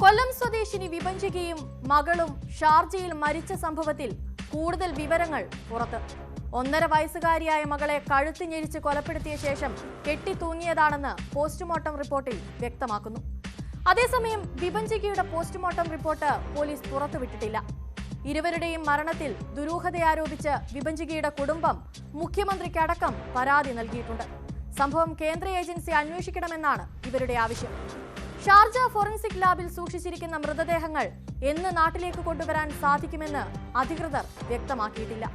കൊല്ലം സ്വദേശിനി വിഭഞ്ചികയും മകളും ഷാർജയിൽ മരിച്ച സംഭവത്തിൽ കൂടുതൽ വിവരങ്ങൾ പുറത്ത്. ഒന്നര വയസ്സുകാരിയായ മകളെ കഴുത്ത് ഞെരിച്ച് കൊലപ്പെടുത്തിയ ശേഷം കെട്ടിത്തൂങ്ങിയതാണെന്ന് പോസ്റ്റ്മോർട്ടം റിപ്പോർട്ടിൽ വ്യക്തമാക്കുന്നു. അതേസമയം വിഭജികയുടെ പോസ്റ്റ്മോർട്ടം റിപ്പോർട്ട് പോലീസ് പുറത്തുവിട്ടിട്ടില്ല. ഇരുവരുടെയും മരണത്തിൽ ദുരൂഹതയാരോപിച്ച് വിഭജികയുടെ കുടുംബം മുഖ്യമന്ത്രിക്കടക്കം പരാതി നൽകിയിട്ടുണ്ട്. സംഭവം കേന്ദ്ര ഏജൻസി അന്വേഷിക്കണമെന്നാണ് ഇവരുടെ ആവശ്യം. ഷാർജ ഫോറൻസിക് ലാബിൽ സൂക്ഷിച്ചിരിക്കുന്ന മൃതദേഹങ്ങൾ എന്ന് നാട്ടിലേക്ക് കൊണ്ടുവരാൻ സാധിക്കുമെന്ന് അധികൃതർ വ്യക്തമാക്കിയിട്ടില്ല.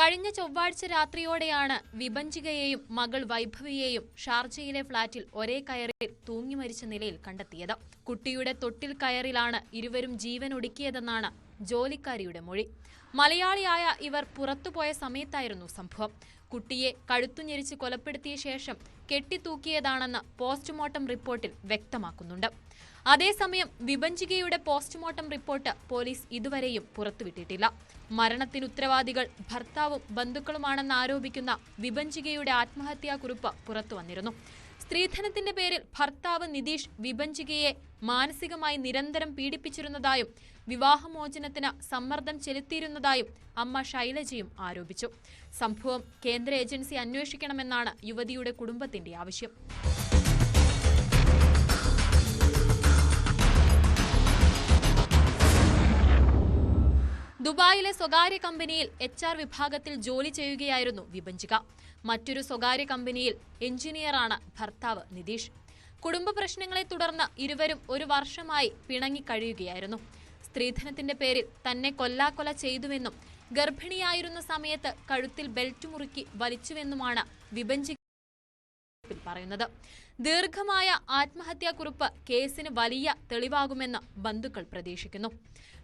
കഴിഞ്ഞ ചൊവ്വാഴ്ച രാത്രിയോടെയാണ് വിഭഞ്ചികയെയും മകൾ വൈഭവിയെയും ഷാർജയിലെ ഫ്ളാറ്റിൽ ഒരേ കയറിൽ തൂങ്ങി മരിച്ച നിലയിൽ കണ്ടെത്തിയത്. കുട്ടിയുടെ തൊട്ടിൽ കയറിലാണ് ഇരുവരും ജീവൻ ഒടുക്കിയതെന്നാണ് ജോലിക്കാരിയുടെ മൊഴി. മലയാളിയായ ഇവർ പുറത്തുപോയ സമയത്തായിരുന്നു സംഭവം. കുട്ടിയെ കഴുത്തുഞ്ഞെരിച്ച് കൊലപ്പെടുത്തിയ ശേഷം കെട്ടിത്തൂക്കിയതാണെന്ന് പോസ്റ്റ്മോർട്ടം റിപ്പോർട്ടിൽ വ്യക്തമാക്കുന്നുണ്ട്. അതേസമയം വിഭജികയുടെ പോസ്റ്റ്മോർട്ടം റിപ്പോർട്ട് പോലീസ് ഇതുവരെയും പുറത്തുവിട്ടിട്ടില്ല. മരണത്തിന് ഉത്തരവാദികൾ ഭർത്താവും ബന്ധുക്കളുമാണെന്ന് ആരോപിക്കുന്ന വിഭജികയുടെ ആത്മഹത്യാക്കുറിപ്പ് പുറത്തുവന്നിരുന്നു. സ്ത്രീധനത്തിന്റെ പേരിൽ ഭർത്താവ് നിതീഷ് വിഭജികയെ മാനസികമായി നിരന്തരം പീഡിപ്പിച്ചിരുന്നതായും വിവാഹമോചനത്തിന് സമ്മർദ്ദം ചെലുത്തിയിരുന്നതായും അമ്മ ശൈലജയും ആരോപിച്ചു. സംഭവം കേന്ദ്ര ഏജൻസി അന്വേഷിക്കണമെന്നാണ് യുവതിയുടെ കുടുംബത്തിന്റെ ആവശ്യം. ദുബായിലെ സ്വകാര്യ കമ്പനിയിൽ എച്ച് ആർ വിഭാഗത്തിൽ ജോലി ചെയ്യുകയായിരുന്നു വിഭജിക. മറ്റൊരു സ്വകാര്യ കമ്പനിയിൽ എഞ്ചിനീയറാണ് ഭർത്താവ് നിതീഷ്. കുടുംബ പ്രശ്നങ്ങളെ തുടർന്ന് ഇരുവരും ഒരു വർഷമായി പിണങ്ങി കഴിയുകയായിരുന്നു സ്ത്രീധനത്തിന്റെ പേരിൽ തന്നെ കൊല്ലാക്കൊല ചെയ്തുവെന്നും ഗർഭിണിയായിരുന്ന സമയത്ത് കഴുത്തിൽ ബെൽറ്റ് മുറുക്കി വലിച്ചുവെന്നുമാണ് വിഭജിക റിപ്പോർട്ടിൽ പറയുന്നത്. ദീർഘമായ ആത്മഹത്യാക്കുറിപ്പ് കേസിന് വലിയ തെളിവാകുമെന്ന് ബന്ധുക്കൾ പ്രതീക്ഷിക്കുന്നു.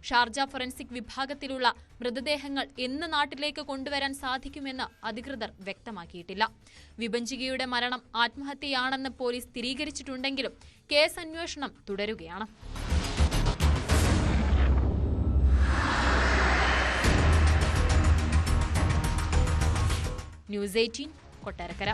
ഷാർജ ഫോറൻസിക് വിഭാഗത്തിലുള്ള മൃതദേഹങ്ങൾ എന്ന് നാട്ടിലേക്ക് കൊണ്ടുവരാൻ സാധിക്കുമെന്ന് അധികൃതർ വ്യക്തമാക്കിയിട്ടില്ല. വിഭജികയുടെ മരണം ആത്മഹത്യയാണെന്ന് പോലീസ് സ്ഥിരീകരിച്ചിട്ടുണ്ടെങ്കിലും കേസ് അന്വേഷണം തുടരുകയാണ്. News eighteen Kottarakkara.